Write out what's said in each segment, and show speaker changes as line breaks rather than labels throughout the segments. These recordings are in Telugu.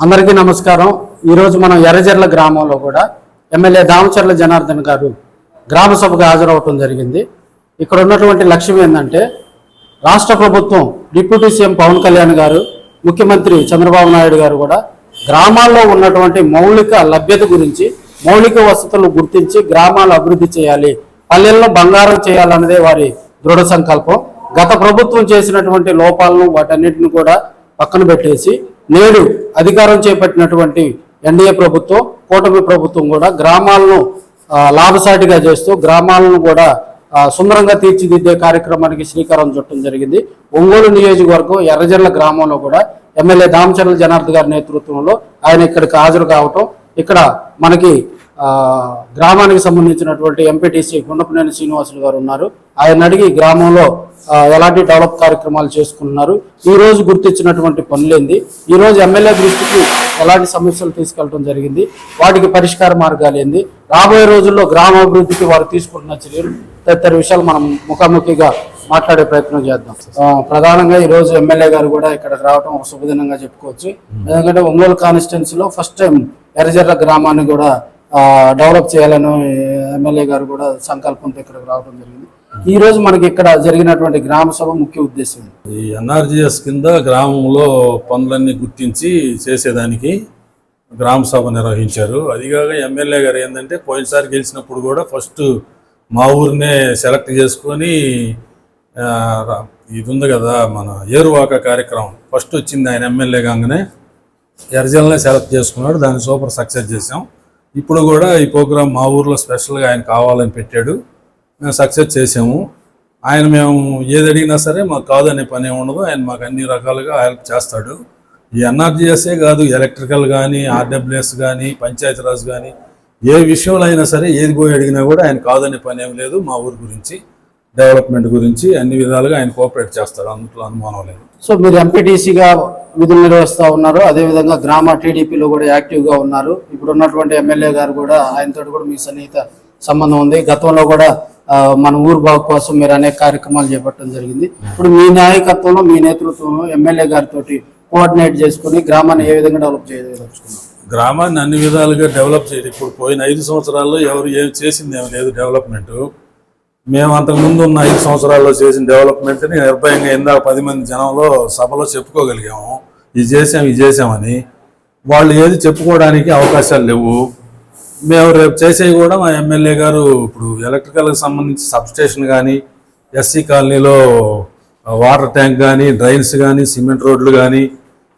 అందరికీ నమస్కారం. ఈరోజు మనం ఎర్రజర్ల గ్రామంలో కూడా ఎమ్మెల్యే దామచర్ల జనార్దన్ గారు గ్రామ సభకు హాజరవటం జరిగింది. ఇక్కడ ఉన్నటువంటి లక్ష్యం ఏంటంటే రాష్ట్ర ప్రభుత్వం డిప్యూటీ సీఎం పవన్ కళ్యాణ్ గారు ముఖ్యమంత్రి చంద్రబాబు నాయుడు గారు కూడా గ్రామాల్లో ఉన్నటువంటి మౌలిక లభ్యత గురించి మౌలిక వసతులు గుర్తించి గ్రామాలు అభివృద్ధి చేయాలి పల్లెల్లో బంగారం చేయాలన్నదే వారి దృఢ సంకల్పం. గత ప్రభుత్వం చేసినటువంటి లోపాలను వాటన్నిటిని కూడా పక్కన పెట్టేసి నేడు అధికారం చేపట్టినటువంటి ఎన్డీఏ ప్రభుత్వం కూటమి ప్రభుత్వం కూడా గ్రామాలను లాభసాటిగా చేస్తూ గ్రామాలను కూడా సుందరంగా తీర్చిదిద్దే కార్యక్రమానికి శ్రీకారం చుట్టడం జరిగింది. ఒంగోలు నియోజకవర్గం ఎర్రజర్ల గ్రామంలో కూడా ఎమ్మెల్యే దామచర్ల జనార్దన్ గారి నేతృత్వంలో ఆయన ఇక్కడికి హాజరు కావటం. ఇక్కడ మనకి గ్రామానికి సంబంధించినటువంటి ఎంపీటీసీ గుండపనేని శ్రీనివాసులు గారు ఉన్నారు. ఆయన అడిగి గ్రామంలో ఎలాంటి డెవలప్ కార్యక్రమాలు చేసుకుంటున్నారు? ఈ రోజు గుర్తించినటువంటి పనులేంది ఈ రోజు ఎమ్మెల్యే దృష్టికి ఎలాంటి సమస్యలు తీసుకెళ్ళడం జరిగింది? వాటికి పరిష్కార మార్గాలు ఏంది? రాబోయే రోజుల్లో గ్రామాభివృద్ధికి వారు తీసుకుంటున్న చర్యలు తదితర విషయాలు మనం ముఖాముఖిగా మాట్లాడే ప్రయత్నం చేద్దాం. ప్రధానంగా ఈ రోజు ఎమ్మెల్యే గారు కూడా ఇక్కడ రావడం ఒక శుభదినంగా చెప్పుకోవచ్చు. ఎందుకంటే ఒంగోలు కాన్స్టిట్యున్సీలో ఫస్ట్ టైం ఎర్రజర్ర గ్రామాన్ని కూడా డెవలప్ చేయాలని ఎమ్మెల్యే గారు కూడా సంకల్పంతో ఇక్కడికి రావడం జరిగింది. ఈ రోజు మనకి ఇక్కడ జరిగినటువంటి గ్రామ సభ ముఖ్య ఉద్దేశం
ఈ ఎన్ఆర్జీఎస్ కింద గ్రామంలో పనులన్నీ గుర్తించి చేసేదానికి గ్రామ సభ నిర్వహించారు. అదిగాక ఎమ్మెల్యే గారు ఏంటంటే పోయినసారి గెలిచినప్పుడు కూడా ఫస్ట్ మా ఊరినే సెలెక్ట్ చేసుకొని ఇది ఉంది కదా మన ఏరువాక కార్యక్రమం. ఫస్ట్ వచ్చింది ఆయన ఎమ్మెల్యే కాగానే ఎర్జల్నే సెలెక్ట్ చేసుకున్నాడు. దాన్ని సూపర్ సక్సెస్ చేసాం ఇప్పుడు కూడా ఈ ప్రోగ్రామ్ మా ఊర్లో స్పెషల్గా ఆయన కావాలని పెట్టాడు. మేము సక్సెస్ చేసాము. ఆయన మేము ఏది అడిగినా సరే మాకు కాదనే పని ఉండదు. ఆయన మాకు అన్ని రకాలుగా హెల్ప్ చేస్తాడు. ఈ ఎన్ఆర్జీఎస్ఏ కాదు ఎలక్ట్రికల్ కానీ ఆర్డబ్ల్యూఎస్ కానీ పంచాయతీరాజ్ కానీ ఏ విషయంలో అయినా సరే ఏది పోయి అడిగినా కూడా ఆయన కాదనే పని ఏం లేదు మా ఊరి గురించి డెవలప్మెంట్ గురించి అన్ని విధాలుగా ఆయన కోఆపరేట్ చేస్తారు. అందులో అనుమానం లేదు.
సో మీరు ఎంపీటీసీగా విధులు నిర్వహిస్తూ ఉన్నారు. అదేవిధంగా గ్రామ టీడీపీలో కూడా యాక్టివ్గా ఉన్నారు. ఇప్పుడు ఉన్నటువంటి ఎమ్మెల్యే గారు కూడా ఆయనతో కూడా మీ సన్నిహిత సంబంధం ఉంది. గతంలో కూడా మన ఊరు బాగు కోసం మీరు అనేక కార్యక్రమాలు చేపట్టడం జరిగింది. ఇప్పుడు మీ నాయకత్వంలో మీ నేతృత్వంలో ఎమ్మెల్యే గారితో కోఆర్డినేట్ చేసుకుని గ్రామాన్ని ఏ విధంగా డెవలప్ చేయదలుచుకున్నాం
గ్రామాన్ని అన్ని విధాలుగా డెవలప్ చేయడం ఇప్పుడు పోయిన ఐదు సంవత్సరాల్లో ఎవరు ఏం చేసింది ఏమి లేదు డెవలప్మెంట్. మేము అంతకుముందు ఉన్న ఐదు సంవత్సరాల్లో చేసిన డెవలప్మెంట్ని నిర్భయంగా ఇందాక పది మంది జనంలో సభలో చెప్పుకోగలిగాము. ఇది చేసాం ఇది చేసామని వాళ్ళు ఏది చెప్పుకోవడానికి అవకాశాలు లేవు. మేము రేపు చేసేవి కూడా మా ఎమ్మెల్యే గారు ఇప్పుడు ఎలక్ట్రికల్కి సంబంధించి సబ్స్టేషన్ కానీ ఎస్సీ కాలనీలో వాటర్ ట్యాంక్ కానీ డ్రైన్స్ కానీ సిమెంట్ రోడ్లు కానీ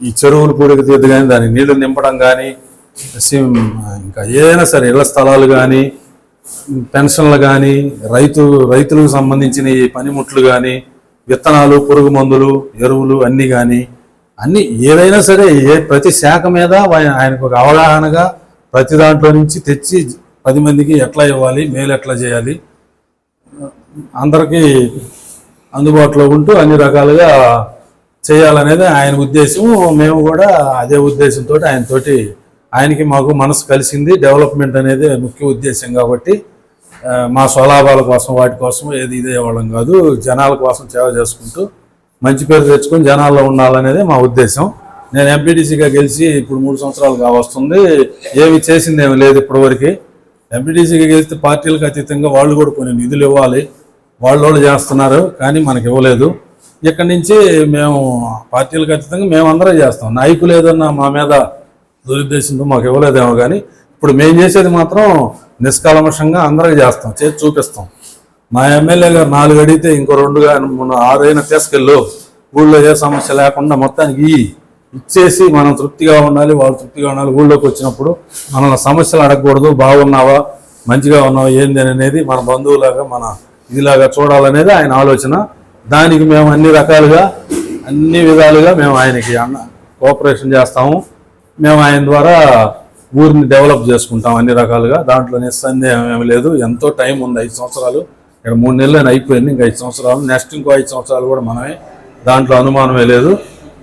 ఈ చెరువులు పూడికి తీద్దు కానీ దానికి నీళ్ళు నింపడం కానీ ఇంకా ఏదైనా సరే ఇళ్ళ స్థలాలు కానీ పెన్షన్లు కానీ రైతు రైతులకు సంబంధించిన ఈ పనిముట్లు కానీ విత్తనాలు పురుగు మందులు ఎరువులు అన్నీ కానీ అన్ని ఏదైనా సరే ఏ ప్రతి శాఖ మీద ఆయన- ఆయనకు ఒక అవగాహనగా ప్రతి దాంట్లో నుంచి తెచ్చి పది మందికి ఎట్లా ఇవ్వాలి మేలు ఎట్లా చేయాలి అందరికీ అందుబాటులో ఉంటూ అన్ని రకాలుగా చేయాలనేది ఆయన ఉద్దేశం మేము కూడా అదే ఉద్దేశంతో ఆయనతోటి ఆయనకి మాకు మనసు కలిసింది. డెవలప్మెంట్ అనేది ముఖ్య ఉద్దేశం కాబట్టి మా స్వలాభాల కోసం వాటి కోసం ఏది ఇదే వాళ్ళం కాదు. జనాల కోసం సేవ చేసుకుంటూ మంచి పేరు తెచ్చుకొని జనాల్లో ఉండాలనేది మా ఉద్దేశం. నేను ఎంపీటీసీగా గెలిచి ఇప్పుడు మూడు సంవత్సరాలు కావస్తుంది ఏమి చేసింది ఏమి లేదు ఇప్పటివరకు. ఎంపీటీసీగా గెలిస్తే పార్టీలకు అతీతంగా వాళ్ళు కూడా కొన్ని నిధులు ఇవ్వాలి. వాళ్ళు వాళ్ళు చేస్తున్నారు కానీ మనకి ఇవ్వలేదు. ఇక్కడి నుంచి మేము పార్టీలకు అతీతంగా మేము చేస్తాం. నాయకులు ఏదన్నా మా మీద దురుద్దేశంతో మాకు ఇవ్వలేదేమో కానీ ఇప్పుడు మేము చేసేది మాత్రం నిష్కాలమషంగా అందరికి చేస్తాం చేసి చూపిస్తాం. మా ఎమ్మెల్యే గారు నాలుగు అడిగితే ఇంకో రెండు కానీ మొన్న ఆరైనా తీసుకెళ్ళు. ఊళ్ళో ఏ సమస్య లేకుండా మొత్తానికి ఇచ్చేసి మనం తృప్తిగా ఉండాలి వాళ్ళు తృప్తిగా ఉండాలి ఊళ్ళోకి వచ్చినప్పుడు మనల్ని సమస్యలు అడగకూడదు బాగున్నావా మంచిగా ఉన్నావా ఏంది అనేది మన బంధువులాగా మన ఇదిలాగా చూడాలనేది ఆయన ఆలోచన. దానికి మేము అన్ని రకాలుగా అన్ని విధాలుగా మేము ఆయనకి అన్న కోఆపరేషన్ చేస్తాము. మేము ఆయన ద్వారా ఊరిని డెవలప్ చేసుకుంటాం అన్ని రకాలుగా. దాంట్లో నిస్సందేహం ఏమి లేదు. ఎంతో టైం ఉంది ఐదు సంవత్సరాలు. ఇక్కడ మూడు నెలలు అయిపోయింది ఇంకా ఐదు సంవత్సరాలు. నెక్స్ట్ ఇంకో ఐదు సంవత్సరాలు కూడా మనమే. దాంట్లో అనుమానమే లేదు.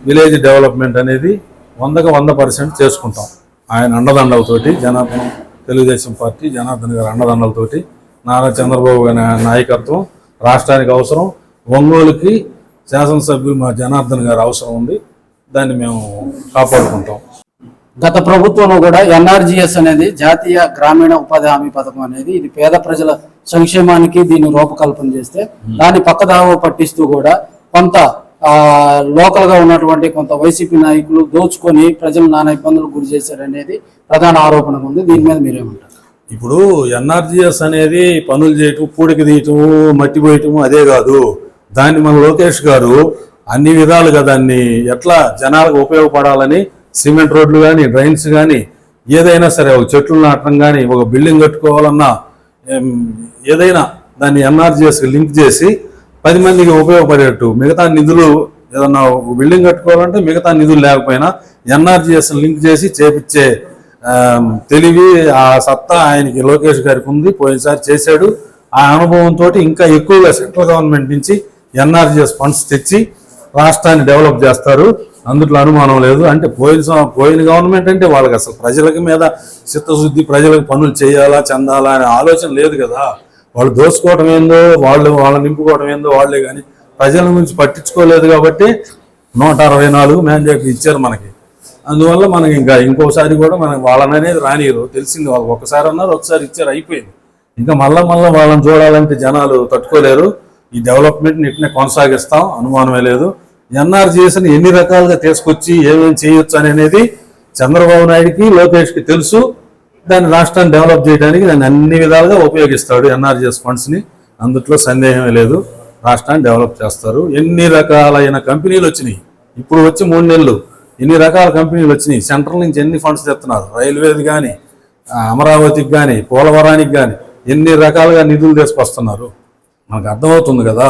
విలేజ్ డెవలప్మెంట్ అనేది వందకు వంద పర్సెంట్ చేసుకుంటాం. ఆయన అండదండలతోటి జనార్దన్ తెలుగుదేశం పార్టీ జనార్దన్ గారి అండదండలతోటి నారా చంద్రబాబు గారి నాయకత్వం రాష్ట్రానికి అవసరం. ఒంగోలుకి శాసనసభ్యులు మా జనార్దన్ గారు అవసరం ఉంది. దాన్ని మేము కాపాడుకుంటాం.
గత ప్రభుత్వంలో కూడా ఎన్ఆర్జిఎస్ అనేది జాతీయ గ్రామీణ ఉపాధి హామీ పథకం అనేది ఇది పేద ప్రజల సంక్షేమానికి దీన్ని రూపకల్పన చేస్తే దాన్ని పక్కదావ పట్టిస్తూ కూడా కొంత లోకల్గా ఉన్నటువంటి కొంత వైసీపీ నాయకులు దోచుకొని ప్రజలు నానా ఇబ్బందులకు గురి చేశారనేది ప్రధాన ఆరోపణ ఉంది. దీని మీద మీరేమంటారు?
ఇప్పుడు ఎన్ఆర్జిఎస్ అనేది పనులు చేయటం పూడికి తీయటం మట్టి పోయటం అదే కాదు. దాన్ని మన లోకేష్ గారు అన్ని విధాలుగా దాన్ని ఎట్లా జనాలకు ఉపయోగపడాలని సిమెంట్ రోడ్లు కానీ డ్రైన్స్ కానీ ఏదైనా సరే ఒక చెట్లు నాటడం కానీ ఒక బిల్డింగ్ కట్టుకోవాలన్నా ఏదైనా దాన్ని ఎన్ఆర్జిఎస్ లింక్ చేసి పది మందికి ఉపయోగపడేట్టు. మిగతా నిధులు ఏదన్నా బిల్డింగ్ కట్టుకోవాలంటే మిగతా నిధులు లేకపోయినా ఎన్ఆర్జిఎస్ లింక్ చేసి చేపించే తెలివి ఆ సత్తా ఆయనకి లోకేష్ గారికి ఉంది. పోయినసారి చేశాడు. ఆ అనుభవంతో ఇంకా ఎక్కువగా సెంట్రల్ గవర్నమెంట్ నుంచి ఎన్ఆర్జిఎస్ ఫండ్స్ తెచ్చి రాష్ట్రాన్ని డెవలప్ చేస్తారు. అందుట్లో అనుమానం లేదు. అంటే పోయిన పోయిన గవర్నమెంట్ అంటే వాళ్ళకి అసలు ప్రజలకి మీద చిత్తశుద్ధి ప్రజలకు పనులు చేయాలా చెందాలా అనే ఆలోచన లేదు కదా. వాళ్ళు దోసుకోవటం ఏందో వాళ్ళు వాళ్ళని నింపుకోవటం ఏందో వాళ్ళే కానీ ప్రజల గురించి పట్టించుకోలేదు కాబట్టి నూట అరవై నాలుగు మ్యాండేట్లు ఇచ్చారు మనకి. అందువల్ల మనకి ఇంకా ఇంకోసారి కూడా మనకి వాళ్ళననేది రానియరు. తెలిసింది వాళ్ళు ఒకసారి అన్నారు ఒకసారి ఇచ్చారు అయిపోయింది. ఇంకా మళ్ళా మళ్ళీ వాళ్ళని చూడాలంటే జనాలు తట్టుకోలేరు. ఈ డెవలప్మెంట్ ఇట్నే కొనసాగిస్తాం అనుమానమే లేదు. ఎన్ఆర్జీఎస్ని ఎన్ని రకాలుగా తీసుకొచ్చి ఏమేమి చేయొచ్చు అనేది చంద్రబాబు నాయుడికి లోకేష్కి తెలుసు. దాన్ని రాష్ట్రాన్ని డెవలప్ చేయడానికి దాన్ని అన్ని విధాలుగా ఉపయోగిస్తాడు ఎన్ఆర్జీఎస్ ఫండ్స్ని. అందుట్లో సందేహమే లేదు. రాష్ట్రాన్ని డెవలప్ చేస్తారు. ఎన్ని రకాలైన కంపెనీలు వచ్చినాయి? ఇప్పుడు వచ్చి మూడు నెలలు. ఎన్ని రకాల కంపెనీలు వచ్చినాయి? సెంట్రల్ నుంచి ఎన్ని ఫండ్స్ తెస్తున్నారు? రైల్వేది కానీ అమరావతికి కానీ పోలవరానికి కానీ ఎన్ని రకాలుగా నిధులు తీసుకొస్తున్నారు? మనకు అర్థమవుతుంది కదా.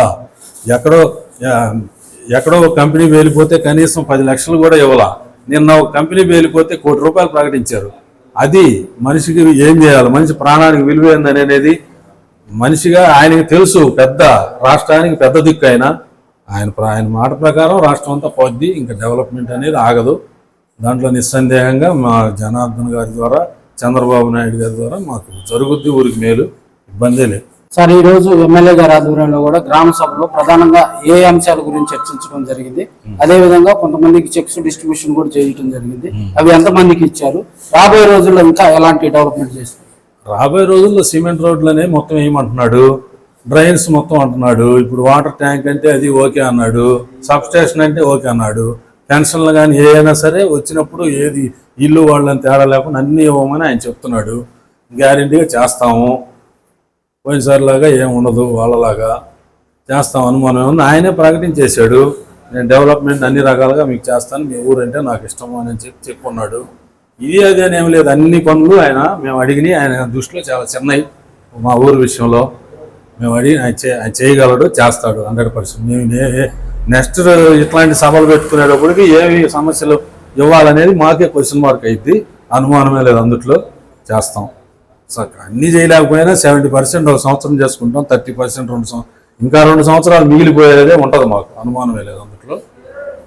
ఎక్కడో ఎక్కడో ఒక కంపెనీ వేలిపోతే కనీసం పది లక్షలు కూడా ఇవ్వాల. నిన్న ఒక కంపెనీ వేలిపోతే కోటి రూపాయలు ప్రకటించారు. అది మనిషికి ఏం చేయాలి? మనిషి ప్రాణానికి విలువైందని అనేది మనిషిగా ఆయనకి తెలుసు. పెద్ద రాష్ట్రానికి పెద్ద దిక్కు ఆయన ఆయన ఆయన మాట ప్రకారం రాష్ట్రం అంతా పోద్ది. ఇంకా డెవలప్మెంట్ అనేది ఆగదు. దాంట్లో నిస్సందేహంగా మా జనార్దన్ గారి ద్వారా చంద్రబాబు నాయుడు గారి ద్వారా మాకు జరుగుద్ది ఊరికి మేలు. ఇబ్బందే లేదు.
సార్ ఈ రోజు ఎమ్మెల్యే గారి ఆధ్వర్యంలో కూడా గ్రామ సభలో ప్రధానంగా ఏ అంశాల గురించి చర్చించడం జరిగింది. అదే విధంగా కొంతమందికి చెక్స్ డిస్ట్రిబ్యూషన్ కూడా చేయడం జరిగింది. అవి ఎంతమందికి ఇచ్చారు? రాబోయే రోజుల్లో ఇంకా ఎలాంటి డెవలప్మెంట్ చేస్తారు?
రాబోయే రోజుల్లో సిమెంట్ రోడ్లనే మొత్తం ఏమంటున్నాడు? డ్రైన్స్ మొత్తం అంటున్నాడు. ఇప్పుడు వాటర్ ట్యాంక్ అంటే అది ఓకే అన్నాడు. సబ్ స్టేషన్ అంటే ఓకే అన్నాడు. పెన్షన్లు కానీ ఏ అయినా సరే వచ్చినప్పుడు ఏది ఇల్లు వాళ్ళని తేడా లేకుండా అన్నీ ఇవ్వమని ఆయన చెప్తున్నాడు. గ్యారెంటీగా చేస్తాము. పోయినసారిలాగా ఏం ఉండదు వాళ్ళలాగా చేస్తాం అనుమానం ఉంది ఆయనే ప్రకటించేశాడు. నేను డెవలప్మెంట్ అన్ని రకాలుగా మీకు చేస్తాను మీ ఊరంటే నాకు ఇష్టం అని చెప్పి చెప్పుకున్నాడు ఇది అది అని ఏం లేదు. అన్ని పనులు ఆయన మేము అడిగిన ఆయన దృష్టిలో చాలా చిన్నవి. మా ఊరు విషయంలో మేము అడిగి ఆయన చే ఆయన చేయగలడు చేస్తాడు హండ్రెడ్ పర్సెంట్. మేము నెక్స్ట్ ఇట్లాంటి సభలు పెట్టుకునేటప్పటికి ఏమి సమస్యలు ఇవ్వాలనేది మాకే క్వశ్చన్ మార్క్ అయింది అనుమానమే లేదు అందుట్లో చేస్తాం. సో అన్నీ చేయలేకపోయినా సెవెంటీ పర్సెంట్ ఒక సంవత్సరం చేసుకుంటాం థర్టీ పర్సెంట్ రెండు సంవత్సరం ఇంకా రెండు సంవత్సరాలు మిగిలిపోయేదే ఉంటుంది మాకు. అనుమానమే లేదు అందుట్లో.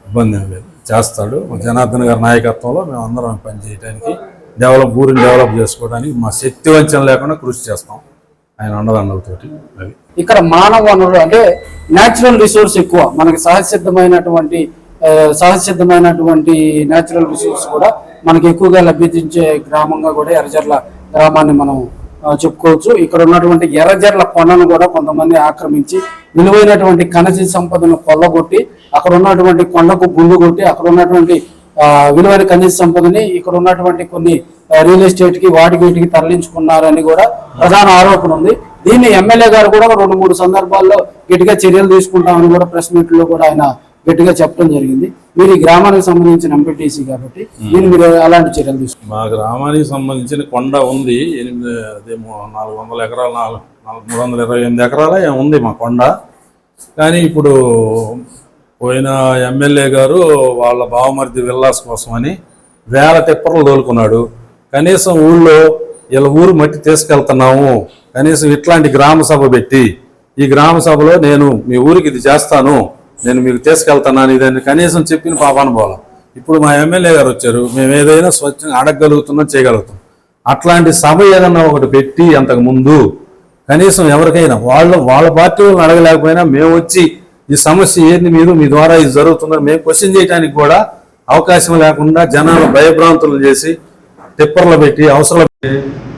ఇబ్బంది ఏం లేదు. చేస్తాడు. జనార్దన్ గారి నాయకత్వంలో మేము అందరం పని చేయడానికి డెవలప్ ఊరిని డెవలప్ చేసుకోవడానికి మా శక్తి వంచన లేకుండా కృషి చేస్తాం. ఆయన అన్నదండలతోటి అవి
ఇక్కడ మానవ వనరులు అంటే న్యాచురల్ రిసోర్స్ ఎక్కువ. మనకి సహజసిద్ధమైనటువంటి సహజసిద్ధమైనటువంటి న్యాచురల్ రిసోర్స్ కూడా మనకి ఎక్కువగా లభ్యతించే గ్రామంగా కూడా ఎర్రజర్ల గ్రామాన్ని మనం చెప్పుకోవచ్చు. ఇక్కడ ఉన్నటువంటి ఎర్రజర్ల కొండను కూడా కొంతమంది ఆక్రమించి విలువైనటువంటి ఖనిజ సంపదను కొల్లగొట్టి అక్కడ ఉన్నటువంటి కొండకు గుండు కొట్టి అక్కడ ఉన్నటువంటి విలువైన ఖనిజ సంపదని ఇక్కడ ఉన్నటువంటి కొన్ని రియల్ ఎస్టేట్కి వాటికి వీటికి తరలించుకున్నారని కూడా ప్రధాన ఆరోపణ ఉంది. దీన్ని ఎమ్మెల్యే గారు కూడా రెండు మూడు సందర్భాల్లో గట్టిగా చర్యలు తీసుకుంటామని కూడా ప్రెస్ మీట్లో కూడా ఆయన గట్టిగా చెప్పడం జరిగింది. మీరు ఈ గ్రామానికి సంబంధించిన ఎంపీటీసీ కాబట్టి దీన్ని మీరు అలాంటి చర్యలు తీసుకుంటారు
మా గ్రామానికి సంబంధించిన కొండ ఉంది. ఎనిమిది అదేమో నాలుగు వందల ఎకరాలు నాలుగు నాలుగు మూడు వందల ఇరవై ఎనిమిది ఎకరాల ఉంది మా కొండ. కానీ ఇప్పుడు పోయిన ఎమ్మెల్యే గారు వాళ్ళ బావమరిది విల్లాస్ కోసమని వేల టిప్పర్లు తోలుకున్నాడు. కనీసం ఊళ్ళో వీళ్ళ ఊరు మట్టి తీసుకెళ్తున్నాము. కనీసం ఇట్లాంటి గ్రామ సభ పెట్టి ఈ గ్రామ సభలో నేను మీ ఊరికి ఇది చేస్తాను. నేను మీకు తీసుకెళ్తున్నాను ఇదని కనీసం చెప్పిన పాపాను పోలా ఇప్పుడు మా ఎమ్మెల్యే గారు వచ్చారు మేము ఏదైనా స్వచ్ఛంగా అడగగలుగుతున్నాం చేయగలుగుతాం అట్లాంటి సభ ఏదన్నా ఒకటి పెట్టి అంతకు ముందు కనీసం ఎవరికైనా వాళ్ళు వాళ్ళ పార్టీ వాళ్ళని అడగలేకపోయినా మేము వచ్చి ఈ సమస్య ఏంది మీరు మీ ద్వారా ఇది జరుగుతుందని మేము క్వశ్చన్ చేయడానికి కూడా అవకాశం లేకుండా జనాలు భయభ్రాంతులు చేసి టిప్పర్లు పెట్టి అవసరం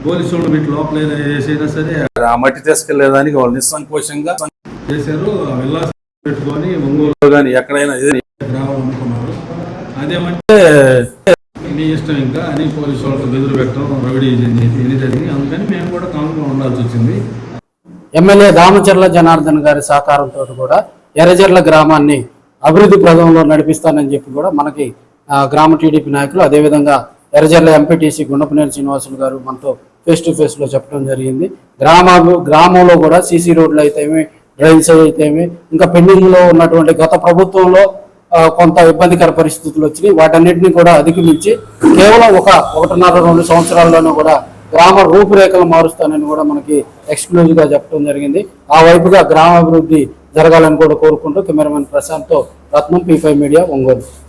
పోలీసు వాళ్ళు పెట్టి లోపల వేసైనా సరే ఆ మట్టి తీసుకెళ్ళేదానికి వాళ్ళు నిస్సంకోచంగా చేశారు. పెట్టుకొని ఒంగోలు కానీ ఎక్కడైనా రావాలనుకున్నారు అదేమంటే మీ ఇష్టం ఇంకా అని పోలీసు బెదిరి పెట్టడం ఇది జరిగింది అందుకని మేము కూడా కామ్గా ఉండాల్సి వచ్చింది.
ఎమ్మెల్యే దామచర్ల జనార్దన్ గారి సహకారంతో కూడా ఎర్రజర్ల గ్రామాన్ని అభివృద్ధి ప్రదంలో నడిపిస్తానని చెప్పి కూడా మనకి గ్రామ టీడీపీ నాయకులు అదేవిధంగా ఎర్రజర్ల ఎంపీటీసీ గుండపనేని శ్రీనివాసులు గారు మనతో ఫేస్ టు ఫేస్లో చెప్పడం జరిగింది. గ్రామ గ్రామంలో కూడా సీసీ రోడ్లు అయితేమి రైల్స్ అయితేమి ఇంకా పెండింగ్లో ఉన్నటువంటి గత ప్రభుత్వంలో కొంత ఇబ్బందికర పరిస్థితులు వచ్చినాయి. వాటన్నిటిని కూడా అధిగమించి కేవలం ఒక ఒకటిన్నర రెండు సంవత్సరాల్లోనూ కూడా గ్రామ రూపురేఖలు మారుస్తానని కూడా మనకి ఎక్స్క్లూజివ్గా చెప్పడం జరిగింది. ఆ వైపుగా గ్రామాభివృద్ధి జరగాలని కూడా కోరుకుంటూ cameraman ప్రశాంత్తో Ratnam P five media Ongole.